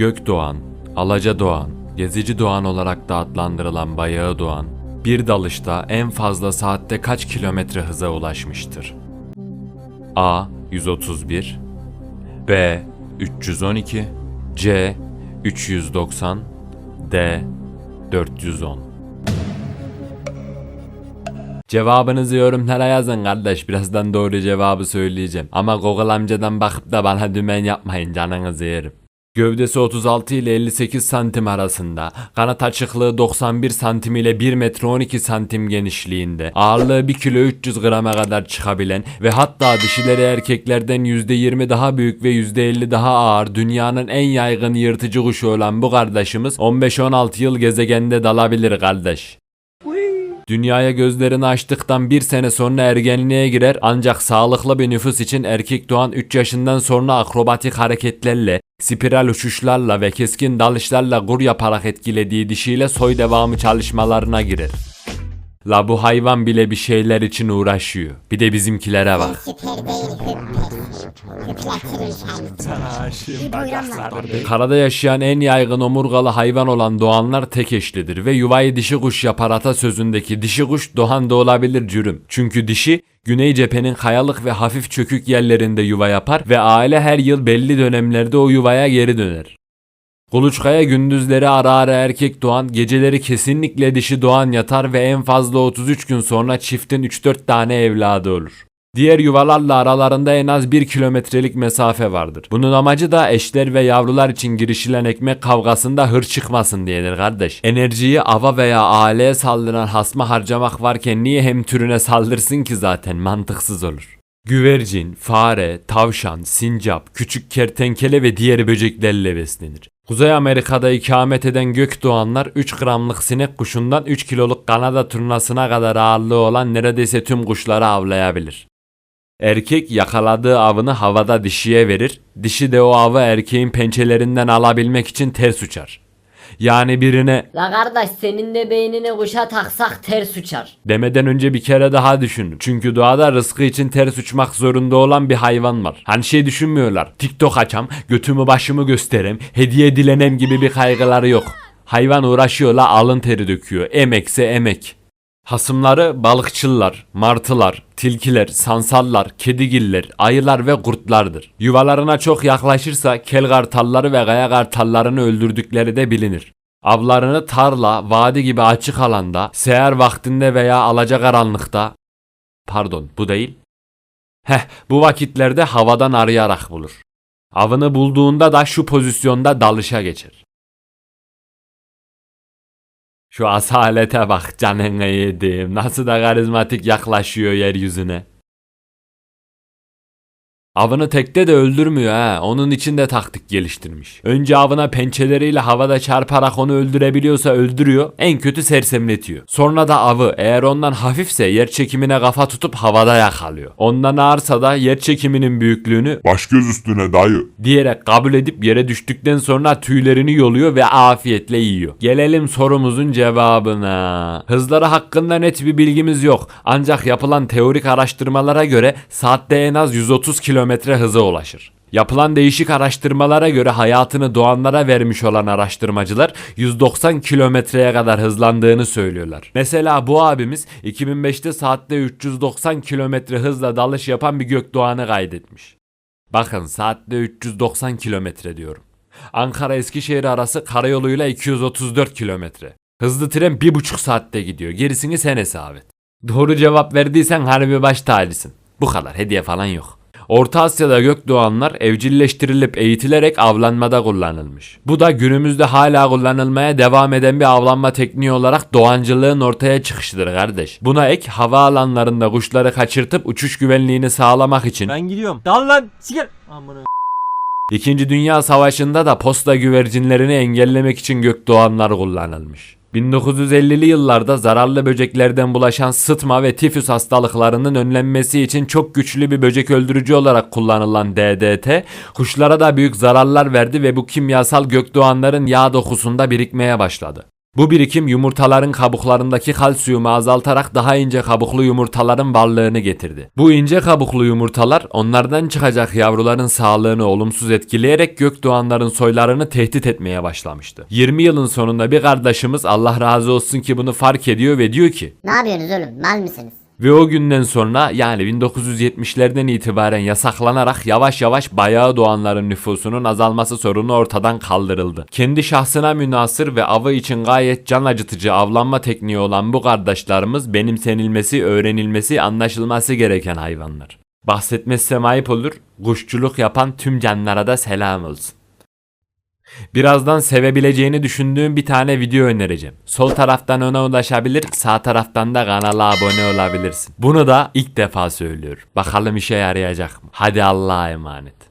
Gökdoğan, Alaca Doğan, Gezici Doğan olarak da adlandırılan Bayağı Doğan, bir dalışta en fazla saatte kaç kilometre hıza ulaşmıştır? A. 131 B. 312 C. 390 D. 410 Cevabınızı yorumlara yazın kardeş. Birazdan doğru cevabı söyleyeceğim. Ama Google amcadan bakıp da bana dümen yapmayın canınızı yerim. Gövdesi 36 ile 58 santim arasında, kanat açıklığı 91 santim ile 1 metre 12 santim genişliğinde, ağırlığı 1 kilo 300 grama kadar çıkabilen ve hatta dişileri erkeklerden %20 daha büyük ve %50 daha ağır dünyanın en yaygın yırtıcı kuşu olan bu kardeşimiz 15-16 yıl gezegende dalabilir kardeş. Dünyaya gözlerini açtıktan bir sene sonra ergenliğe girer ancak sağlıklı bir nüfus için erkek doğan 3 yaşından sonra akrobatik hareketlerle, spiral uçuşlarla ve keskin dalışlarla gur yaparak etkilediği dişiyle soy devamı çalışmalarına girer. La bu hayvan bile bir şeyler için uğraşıyor. Bir de bizimkilere bak. Süper değil hüpper. Karada yaşayan en yaygın omurgalı hayvan olan doğanlar tek eşlidir ve yuvayı dişi kuş yapar atasözündeki dişi kuş doğan da olabilir cürüm. Çünkü dişi güney cephenin kayalık ve hafif çökük yerlerinde yuva yapar ve aile her yıl belli dönemlerde o yuvaya geri döner. Kuluçkaya gündüzleri ara ara erkek doğan, geceleri kesinlikle dişi doğan yatar ve en fazla 33 gün sonra çiftin 3-4 tane evladı olur. Diğer yuvalarla aralarında en az 1 kilometrelik mesafe vardır. Bunun amacı da eşler ve yavrular için girişilen ekmek kavgasında hır çıkmasın diyedir kardeş. Enerjiyi ava veya aileye saldıran hasma harcamak varken niye hem türüne saldırsın ki zaten mantıksız olur. Güvercin, fare, tavşan, sincap, küçük kertenkele ve diğer böceklerle beslenir. Kuzey Amerika'da ikamet eden gökdoğanlar 3 gramlık sinek kuşundan 3 kiloluk Kanada turnasına kadar ağırlığı olan neredeyse tüm kuşları avlayabilir. Erkek yakaladığı avını havada dişiye verir, dişi de o avı erkeğin pençelerinden alabilmek için ters uçar. Yani birine La kardeş senin de beynini kuşa taksak ters uçar. demeden önce bir kere daha düşün. Çünkü doğada rızkı için ters uçmak zorunda olan bir hayvan var. Hani şey düşünmüyorlar. TikTok açam, götümü başımı gösterem, hediye dilenem gibi bir kaygıları yok. Hayvan uğraşıyor la alın teri döküyor. Emekse emek. Hasımları balıkçılar, martılar, tilkiler, sansallar, kedigiller, ayılar ve kurtlardır. Yuvalarına çok yaklaşırsa kel kartalları ve kaya kartallarını öldürdükleri de bilinir. Avlarını tarla, vadi gibi açık alanda, seher vaktinde veya alacakaranlıkta, pardon bu değil, heh bu vakitlerde havadan arayarak bulur. Avını bulduğunda da şu pozisyonda dalışa geçer. Şu asalete bak canını yedim. Nasıl da karizmatik yaklaşıyor yeryüzüne. Avını tekte de öldürmüyor ha. Onun için de taktik geliştirmiş. Önce avına pençeleriyle havada çarparak onu öldürebiliyorsa öldürüyor. En kötü sersemletiyor. Sonra da avı eğer ondan hafifse yer çekimine kafa tutup havada yakalıyor. Ondan ağırsa da yer çekiminin büyüklüğünü Baş göz üstüne dayı. diyerek kabul edip yere düştükten sonra tüylerini yoluyor ve afiyetle yiyor. Gelelim sorumuzun cevabına. Hızları hakkında net bir bilgimiz yok. Ancak yapılan teorik araştırmalara göre saatte en az 130 kilometre hıza ulaşır. Yapılan değişik araştırmalara göre hayatını doğanlara vermiş olan araştırmacılar 190 kilometreye kadar hızlandığını söylüyorlar. Mesela bu abimiz 2005'te saatte 390 kilometre hızla dalış yapan bir gökdoğanı kaydetmiş. Bakın saatte 390 kilometre diyorum. Ankara Eskişehir arası karayoluyla 234 kilometre. Hızlı tren 1,5 saatte gidiyor. Gerisini sen hesap et. Doğru cevap verdiysen harbi baş tacısın. Bu kadar hediye falan yok. Orta Asya'da gökdoğanlar evcilleştirilip eğitilerek avlanmada kullanılmış. Bu da günümüzde hala kullanılmaya devam eden bir avlanma tekniği olarak doğancılığın ortaya çıkışıdır kardeş. Buna ek havaalanlarında kuşları kaçırtıp uçuş güvenliğini sağlamak için Ben gidiyorum. Dal lan. Siker. Amına. İkinci Dünya Savaşı'nda da posta güvercinlerini engellemek için gökdoğanlar kullanılmış. 1950'li yıllarda zararlı böceklerden bulaşan sıtma ve tifüs hastalıklarının önlenmesi için çok güçlü bir böcek öldürücü olarak kullanılan DDT, kuşlara da büyük zararlar verdi ve bu kimyasal gökdoğanların yağ dokusunda birikmeye başladı. Bu birikim yumurtaların kabuklarındaki kalsiyumu azaltarak daha ince kabuklu yumurtaların varlığını getirdi. Bu ince kabuklu yumurtalar onlardan çıkacak yavruların sağlığını olumsuz etkileyerek gökdoğanların soylarını tehdit etmeye başlamıştı. 20 yılın sonunda bir kardeşimiz Allah razı olsun ki bunu fark ediyor ve diyor ki Ne yapıyorsunuz oğlum? Mal mısınız? Ve o günden sonra yani 1970'lerden itibaren yasaklanarak yavaş yavaş bayağı doğanların nüfusunun azalması sorunu ortadan kaldırıldı. Kendi şahsına münasır ve avı için gayet can acıtıcı avlanma tekniği olan bu kardeşlerimiz benimsenilmesi, öğrenilmesi, anlaşılması gereken hayvanlar. Bahsetmezsem ayıp olur, kuşçuluk yapan tüm canlara da selam olsun. Birazdan sevebileceğini düşündüğüm bir tane video önereceğim. Sol taraftan ona ulaşabilir, sağ taraftan da kanala abone olabilirsin. Bunu da ilk defa söylüyorum. Bakalım işe yarayacak mı? Hadi Allah'a emanet.